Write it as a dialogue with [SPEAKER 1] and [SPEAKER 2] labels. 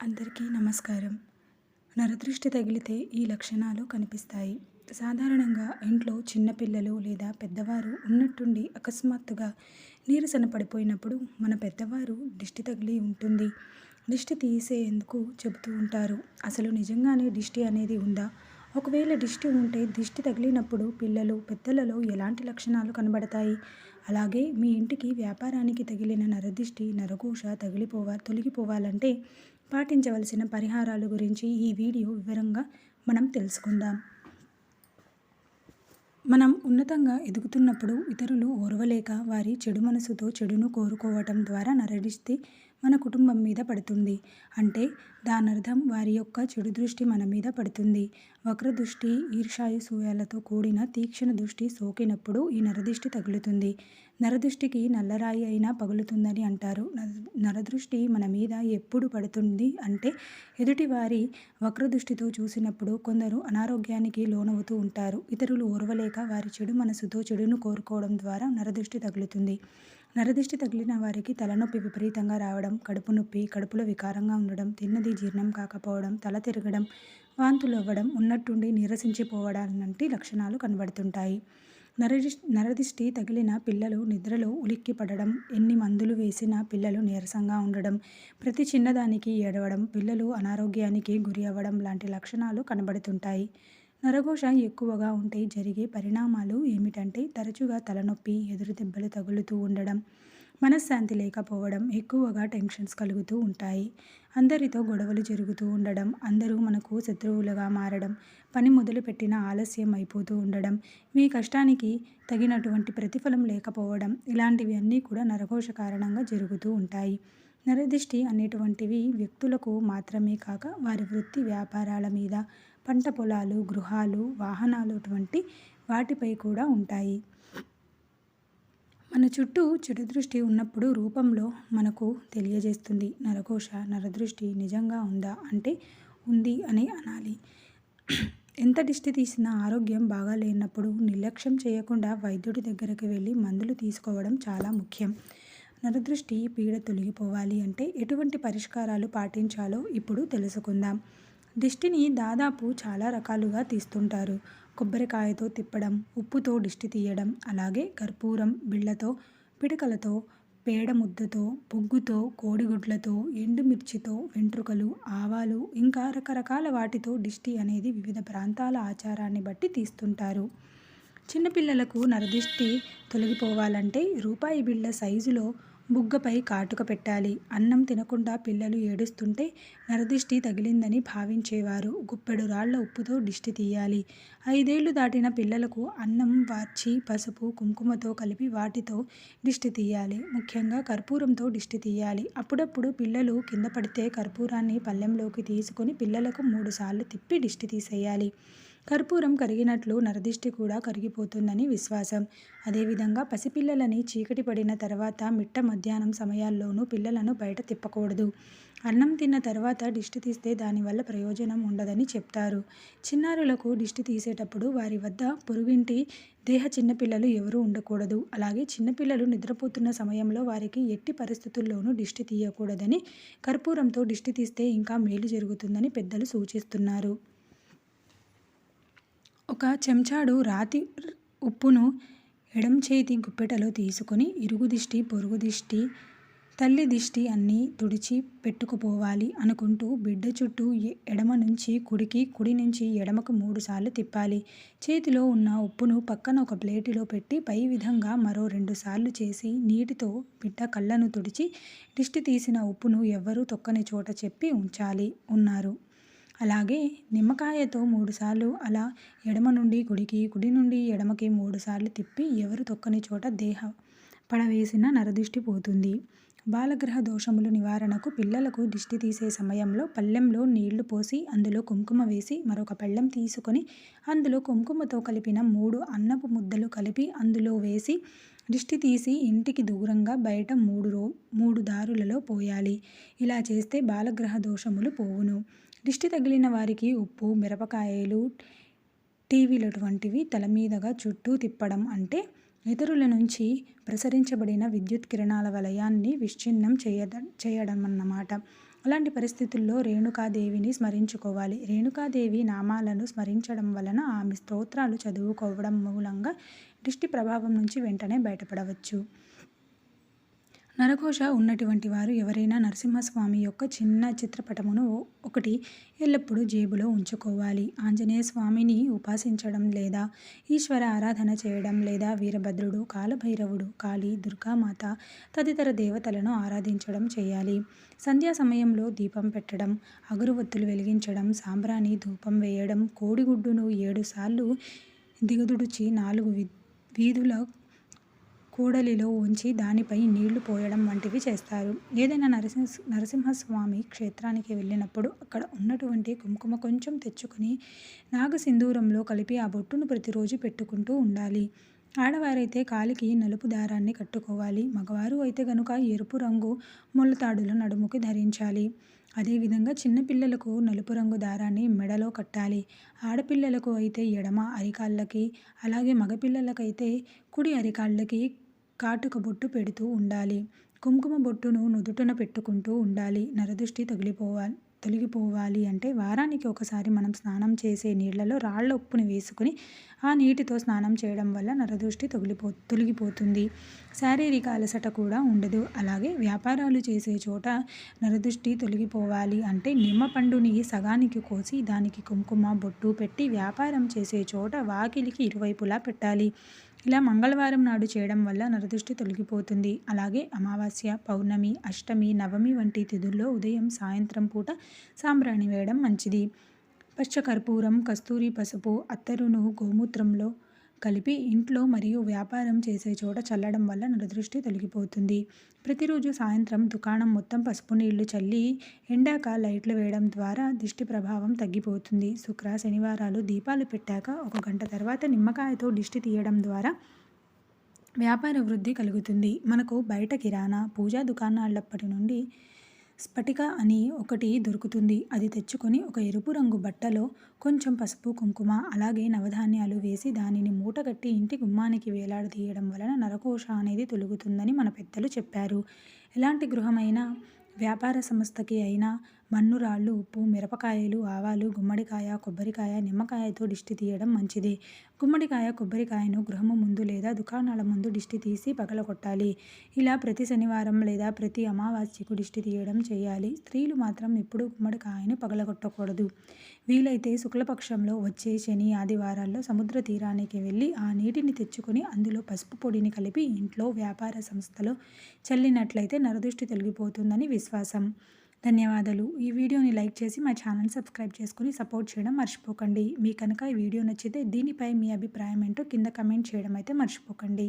[SPEAKER 1] అందరికీ నమస్కారం. నరదృష్టి తగిలితే ఈ లక్షణాలు కనిపిస్తాయి. సాధారణంగా ఇంట్లో చిన్నపిల్లలు లేదా పెద్దవారు ఉన్నట్టుండి అకస్మాత్తుగా నీరసన పడిపోయినప్పుడు మన పెద్దవారు దిష్టి తగిలి ఉంటుంది. దిష్టి తీసేందుకు చెబుతూ ఉంటారు. అసలు నిజంగానే దిష్టి అనేది ఉందా? ఒకవేళ దిష్టి ఉంటే దిష్టి తగిలినప్పుడు పిల్లలు పెద్దలలో ఎలాంటి లక్షణాలు కనబడతాయి? అలాగే మీ ఇంటికి వ్యాపారానికి తగిలిన నరదిష్టి నరఘోష తగిలిపోవా తొలగిపోవాలంటే పాటించవలసిన పరిహారాల గురించి ఈ వీడియో వివరంగా మనం తెలుసుకుందాం. మనం ఉన్నతంగా ఎదుగుతున్నప్పుడు ఇతరులు ఓర్వలేక వారి చెడు మనసుతో చెడును కోరుకోవటం ద్వారా నరడిస్తే మన కుటుంబం మీద పడుతుంది. అంటే దానర్థం వారి యొక్క చెడు దృష్టి మన మీద పడుతుంది. వక్ర దృష్టి ఈర్షాయుసూయాలతో కూడిన తీక్షణ దృష్టి సోకినప్పుడు ఈ నరదృష్టి తగులుతుంది. నరదృష్టికి నల్లరాయి అయినా పగులుతుందని అంటారు. నరదృష్టి మన మీద ఎప్పుడు పడుతుంది అంటే ఎదుటివారి వక్రదృష్టితో చూసినప్పుడు కొందరు అనారోగ్యానికి లోనవుతూ ఉంటారు. ఇతరులు ఓర్వలేక వారి చెడు మనసుతో చెడును కోరుకోవడం ద్వారా నరదృష్టి తగులుతుంది. నరదిష్టి తగిలిన వారికి తలనొప్పి విపరీతంగా రావడం కడుపు నొప్పి కడుపులో వికారంగా ఉండడం తిన్నది జీర్ణం కాకపోవడం తల తిరగడం వాంతులు అవ్వడం ఉన్నట్టుండి నీరసించిపోవడం వంటి లక్షణాలు కనబడుతుంటాయి. నరదిష్ నరదిష్టి తగిలిన పిల్లలు నిద్రలో ఉలిక్కి పడడం ఎన్ని మందులు వేసినా పిల్లలు నీరసంగా ఉండడం ప్రతి చిన్నదానికి ఏడవడం పిల్లలు అనారోగ్యానికి గురి అవ్వడం లాంటి లక్షణాలు కనబడుతుంటాయి. నరఘోష ఎక్కువగా ఉంటే జరిగే పరిణామాలు ఏమిటంటే తరచుగా తలనొప్పి ఎదురు దెబ్బలు తగులుతూ ఉండడం మనశ్శాంతి లేకపోవడం ఎక్కువగా టెన్షన్స్ కలుగుతూ ఉంటాయి. అందరితో గొడవలు జరుగుతూ ఉండడం అందరూ మనకు శత్రువులుగా మారడం పని మొదలుపెట్టిన ఆలస్యం అయిపోతూ ఉండడం మీ కష్టానికి తగినటువంటి ప్రతిఫలం లేకపోవడం ఇలాంటివి అన్నీ కూడా నరఘోష కారణంగా జరుగుతూ ఉంటాయి. నరదిష్టి అనేటువంటివి వ్యక్తులకు మాత్రమే కాక వారి వృత్తి వ్యాపారాల మీద పంట పొలాలు గృహాలు వాహనాలు వంటి వాటిపై కూడా ఉంటాయి. మన చుట్టూ చెడు దృష్టి ఉన్నప్పుడు రూపంలో మనకు తెలియజేస్తుంది. నరఘోష నరదృష్టి నిజంగా ఉందా? అంటే ఉంది అని అనాలి. ఎంత దిష్టి తీసినా ఆరోగ్యం బాగా లేనప్పుడు నిర్లక్ష్యం చేయకుండా వైద్యుడి దగ్గరికి వెళ్ళి మందులు తీసుకోవడం చాలా ముఖ్యం. నరదృష్టి పీడ తొలగిపోవాలి అంటే ఎటువంటి పరిష్కారాలు పాటించాలో ఇప్పుడు తెలుసుకుందాం. దిష్టిని దాదాపు చాలా రకాలుగా తీస్తుంటారు. కొబ్బరికాయతో తిప్పడం ఉప్పుతో దిష్టి తీయడం అలాగే కర్పూరం బిళ్ళతో పిడకలతో పేడ ముద్దతో పొగ్గుతో కోడిగుడ్లతో ఎండుమిర్చితో వెంట్రుకలు ఆవాలు ఇంకా రకరకాల వాటితో దిష్టి అనేది వివిధ ప్రాంతాల ఆచారాన్ని బట్టి తీస్తుంటారు. చిన్నపిల్లలకు నరదిష్టి తొలగిపోవాలంటే రూపాయి బిళ్ళ సైజులో బుగ్గపై కాటుక పెట్టాలి. అన్నం తినకుండా పిల్లలు ఏడుస్తుంటే నరదిష్టి తగిలిందని భావించేవారు. గుప్పెడు రాళ్ళ ఉప్పుతో దిష్టి తీయాలి. ఐదేళ్ళు దాటిన పిల్లలకు అన్నం వార్చి పసుపు కుంకుమతో కలిపి వాటితో దిష్టి తీయాలి. ముఖ్యంగా కర్పూరంతో దిష్టి తీయాలి. అప్పుడప్పుడు పిల్లలు కింద పడితే కర్పూరాన్ని పళ్ళెంలోకి తీసుకొని పిల్లలకు మూడుసార్లు తిప్పి దిష్టి తీసేయాలి. కర్పూరం కరిగినట్లు నరదిష్టి కూడా కరిగిపోతుందని విశ్వాసం. అదేవిధంగా పసిపిల్లలని చీకటి పడిన తర్వాత మిట్ట మధ్యాహ్నం సమయాల్లోనూ పిల్లలను బయట తిప్పకూడదు. అన్నం తిన్న తర్వాత దిష్టి తీస్తే దానివల్ల ప్రయోజనం ఉండదని చెప్తారు. చిన్నారులకు దిష్టి తీసేటప్పుడు వారి వద్ద పొరుగింటి దేహ చిన్నపిల్లలు ఎవరూ ఉండకూడదు. అలాగే చిన్నపిల్లలు నిద్రపోతున్న సమయంలో వారికి ఎట్టి పరిస్థితుల్లోనూ దిష్టి తీయకూడదని కర్పూరంతో దిష్టి తీస్తే ఇంకా మేలు జరుగుతుందని పెద్దలు సూచిస్తున్నారు. ఒక చెంచాడు రాతి ఉప్పును ఎడం చేతి గుప్పెటలో తీసుకొని ఇరుగు దిష్టి పొరుగు దిష్టి తల్లి దిష్టి అన్నీ తుడిచి పెట్టుకుపోవాలి అనుకుంటూ బిడ్డ చుట్టూ ఎడమ నుంచి కుడికి కుడి నుంచి ఎడమకు మూడుసార్లు తిప్పాలి. చేతిలో ఉన్న ఉప్పును పక్కన ఒక ప్లేటులో పెట్టి పై విధంగా మరో రెండు సార్లు చేసి నీటితో బిడ్డ కళ్ళను తుడిచి దిష్టి తీసిన ఉప్పును ఎవ్వరూ తొక్కని చోట చెప్పి ఉంచాలి ఉన్నారు. అలాగే నిమ్మకాయతో మూడుసార్లు అలా ఎడమ నుండి కుడికి కుడి నుండి ఎడమకి మూడుసార్లు తిప్పి ఎవరు తొక్కని చోట దేహ పడవేసిన నరదిష్టి పోతుంది. బాలగ్రహ దోషములు నివారణకు పిల్లలకు దిష్టి తీసే సమయంలో పళ్ళెంలో నీళ్ళు పోసి అందులో కుంకుమ వేసి మరొక పళ్ళెం తీసుకొని అందులో కుంకుమతో కలిపిన మూడు అన్నపు ముద్దలు కలిపి అందులో వేసి దిష్టి తీసి ఇంటికి దూరంగా బయట మూడు రో మూడు దారులలో పోయాలి. ఇలా చేస్తే బాలగ్రహ దోషములు పోవును. దిష్టి తగిలిన వారికి ఉప్పు మిరపకాయలు టీవీలు తల మీదగా చుట్టూ తిప్పడం అంటే ఇతరుల నుంచి ప్రసరించబడిన విద్యుత్ కిరణాల వలయాన్ని విచ్ఛిన్నం చేయద చేయడం అన్నమాట అలాంటి పరిస్థితుల్లో రేణుకాదేవిని స్మరించుకోవాలి. రేణుకాదేవి నామాలను స్మరించడం వలన ఆమె స్తోత్రాలు చదువుకోవడం మూలంగా దృష్టి ప్రభావం నుంచి వెంటనే బయటపడవచ్చు. నరఘోష ఉన్నటువంటి వారు ఎవరైనా నరసింహస్వామి యొక్క చిన్న చిత్రపటమును ఒకటి ఎల్లప్పుడూ జేబులో ఉంచుకోవాలి. ఆంజనేయ స్వామిని ఉపాసించడం లేదా ఈశ్వర ఆరాధన చేయడం లేదా వీరభద్రుడు కాలభైరవుడు కాళీ దుర్గామాత తదితర దేవతలను ఆరాధించడం చేయాలి. సంధ్యా సమయంలో దీపం పెట్టడం అగురువత్తులు వెలిగించడం సాంబ్రాణి ధూపం వేయడం కోడిగుడ్డును ఏడుసార్లు దిగదుడిచి నాలుగు వీధుల కూడలిలో ఉంచి దానిపై నీళ్ళు పోయడం వంటివి చేస్తారు. ఏదైనా నరసింహ నరసింహస్వామి క్షేత్రానికి వెళ్ళినప్పుడు అక్కడ ఉన్నటువంటి కుంకుమ కొంచెం తెచ్చుకొని నాగసింధూరంలో కలిపి ఆ బొట్టును ప్రతిరోజు పెట్టుకుంటూ ఉండాలి. ఆడవారైతే కాలికి నలుపు దారాన్ని కట్టుకోవాలి. మగవారు అయితే గనుక ఎరుపు రంగు ముళ్ళతాడులు నడుముకి ధరించాలి. అదేవిధంగా చిన్నపిల్లలకు నలుపు రంగు దారాన్ని మెడలో కట్టాలి. ఆడపిల్లలకు అయితే ఎడమ అరికాళ్ళకి అలాగే మగపిల్లలకైతే కుడి అరికాళ్ళకి కాటుక బొట్టు పెడుతూ ఉండాలి. కుంకుమ బొట్టును నుదుటన పెట్టుకుంటూ ఉండాలి. నరదృష్టి తగిలిపోవాలి తొలగిపోవాలి అంటే వారానికి ఒకసారి మనం స్నానం చేసే నీళ్ళలో రాళ్ళ ఉప్పుని వేసుకుని ఆ నీటితో స్నానం చేయడం వల్ల నరదృష్టి తొలిగిపో తొలగిపోతుంది. శారీరక అలసట కూడా ఉండదు. అలాగే వ్యాపారాలు చేసే చోట నరదృష్టి తొలగిపోవాలి అంటే నిమ్మ పండుని సగానికి కోసి దానికి కుంకుమ బొట్టు పెట్టి వ్యాపారం చేసే చోట వాకిలికి ఇరువైపులా పెట్టాలి. ఇలా మంగళవారం నాడు చేయడం వల్ల నరదృష్టి తొలగిపోతుంది. అలాగే అమావాస్య పౌర్ణమి అష్టమి నవమి వంటి తిథుల్లో ఉదయం సాయంత్రం పూట సాంబ్రాణి వేయడం మంచిది. పచ్చకర్పూరం కస్తూరి పసుపు అత్తరును గోమూత్రంలో కలిపి ఇంట్లో మరియు వ్యాపారం చేసే చోట చల్లడం వల్ల నరదృష్టి తొలగిపోతుంది. ప్రతిరోజు సాయంత్రం దుకాణం మొత్తం పసుపు నీళ్ళు చల్లి ఎండాక లైట్లు వేయడం ద్వారా దిష్టి ప్రభావం తగ్గిపోతుంది. శుక్ర శనివారాలు దీపాలు పెట్టాక ఒక గంట తర్వాత నిమ్మకాయతో దిష్టి తీయడం ద్వారా వ్యాపార వృద్ధి కలుగుతుంది. మనకు బయట కిరాణా పూజా దుకాణాలప్పటి నుండి స్ఫటిక అని ఒకటి దొరుకుతుంది. అది తెచ్చుకొని ఒక ఎరుపు రంగు బట్టలో కొంచెం పసుపు కుంకుమ అలాగే నవధాన్యాలు వేసి దానిని మూటగట్టి ఇంటి గుమ్మానికి వేలాడదీయడం వలన నరకోశ అనేది తొలుగుతుందని మన పెద్దలు చెప్పారు. ఎలాంటి గృహమైనా వ్యాపార సంస్థకి అయినా మన్ను రాళ్ళు ఉప్పు మిరపకాయలు ఆవాలు గుమ్మడికాయ కొబ్బరికాయ నిమ్మకాయతో దిష్టి తీయడం మంచిది. గుమ్మడికాయ కొబ్బరికాయను గృహము ముందు లేదా దుకాణాల ముందు దిష్టి తీసి పగలగొట్టాలి. ఇలా ప్రతి శనివారం లేదా ప్రతి అమావాస్యకు దిష్టి తీయడం చేయాలి. స్త్రీలు మాత్రం ఎప్పుడు గుమ్మడికాయను పగలగొట్టకూడదు. వీలైతే శుక్లపక్షంలో వచ్చే శని ఆదివారాల్లో సముద్ర తీరానికి వెళ్ళి ఆ నీటిని తెచ్చుకొని అందులో పసుపు పొడిని కలిపి ఇంట్లో వ్యాపార సంస్థలో చల్లినట్లయితే నరదృష్టి తొలగిపోతుందని విశ్వాసం. ధన్యవాదాలు. ఈ వీడియోని లైక్ చేసి మా ఛానల్ సబ్స్క్రైబ్ చేసుకుని సపోర్ట్ చేయడం మర్చిపోకండి. మీ కనుక ఈ వీడియో నచ్చితే దీనిపై మీ అభిప్రాయం ఏంటో కింద కమెంట్ చేయడం అయితే మర్చిపోకండి.